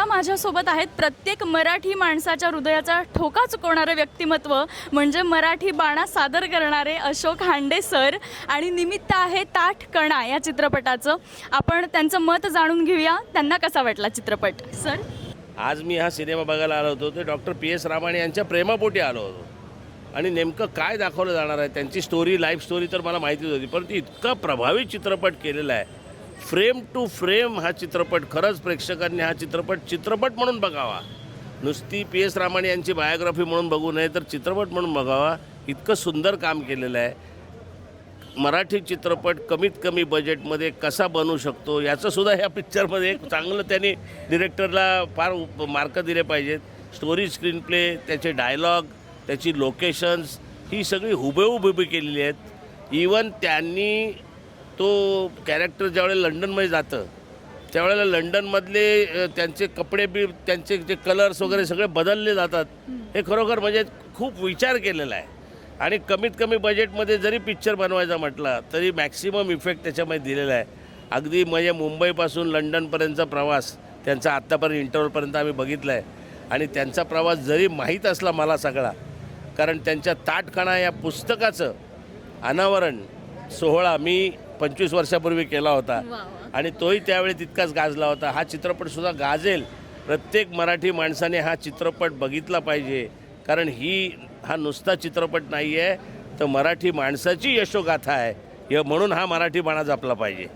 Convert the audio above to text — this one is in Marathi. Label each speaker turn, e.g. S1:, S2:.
S1: आता माझ्यासोबत आहेत प्रत्येक मराठी माणसाच्या हृदयाचा ठोका चुकवणारं व्यक्तिमत्व म्हणजे मराठी बाणा सादर करणारे अशोक हांडे सर आणि निमित्त आहे ताठ कणा या चित्रपटाचं. आपण त्यांचं मत जाणून घेऊया. त्यांना कसा वाटला चित्रपट? सर?
S2: आज मी हा सिनेमा बघायला आलो होतो. ते डॉक्टर पी एस रामाणे यांच्या प्रेमापोटी आलो होतो. आणि नेमकं काय दाखवलं जाणार आहे? त्यांची स्टोरी लाईफ स्टोरी तर मला माहितीच होती परंतु इतका प्रभावी चित्रपट केलेला आहे. फ्रेम टू फ्रेम हा चित्रपट खरंच प्रेक्षकांनी हा चित्रपट चित्रपट म्हणून बघावा. नुसती पी. एस. रामाणे यांची बायोग्राफी म्हणून बघू नये तर चित्रपट म्हणून बघावा. इतकं सुंदर काम केलेलं आहे. मराठी चित्रपट कमीत कमी बजेटमध्ये कसा बनू शकतो याचंसुद्धा ह्या पिक्चरमध्ये एक चांगलं त्यांनी डिरेक्टरला फार उप- मार्क दिले पाहिजेत. स्टोरी स्क्रीन प्ले त्याचे डायलॉग त्याची लोकेशन्स ही सगळी हुबेहूब उभी केलेली आहेत. इवन त्यांनी तो कॅरेक्टर ज्यावेळेला लंडनमध्ये जातं त्यावेळेला लंडनमधले त्यांचे कपडे बी त्यांचे जे कलर्स वगैरे सगळे बदलले जातात हे खरोखर म्हणजे खूप विचार केलेला आहे. आणि कमीत कमी बजेटमध्ये जरी पिक्चर बनवायचा म्हटला तरी मॅक्सिमम इफेक्ट त्याच्यामध्ये दिलेला आहे. अगदी म्हणजे मुंबईपासून लंडनपर्यंतचा प्रवास त्यांचा आत्तापर्यंत इंटरव्हलपर्यंत आम्ही बघितला आहे. आणि त्यांचा प्रवास जरी माहीत असला मला सगळा कारण त्यांच्या ताटकणा या पुस्तकाचं अनावरण सोहळा मी पंचवीस वर्षापूर्वी केला होता. आणि तोही त्यावेळी तितकाच गाजला होता. हा चित्रपटसुद्धा गाजेल. प्रत्येक मराठी माणसाने हा चित्रपट बघितला पाहिजे. कारण ही हा नुसता चित्रपट नाही आहे तर मराठी माणसाची यशोगाथा आहे. म्हणून हा मराठी बाणा जपला पाहिजे.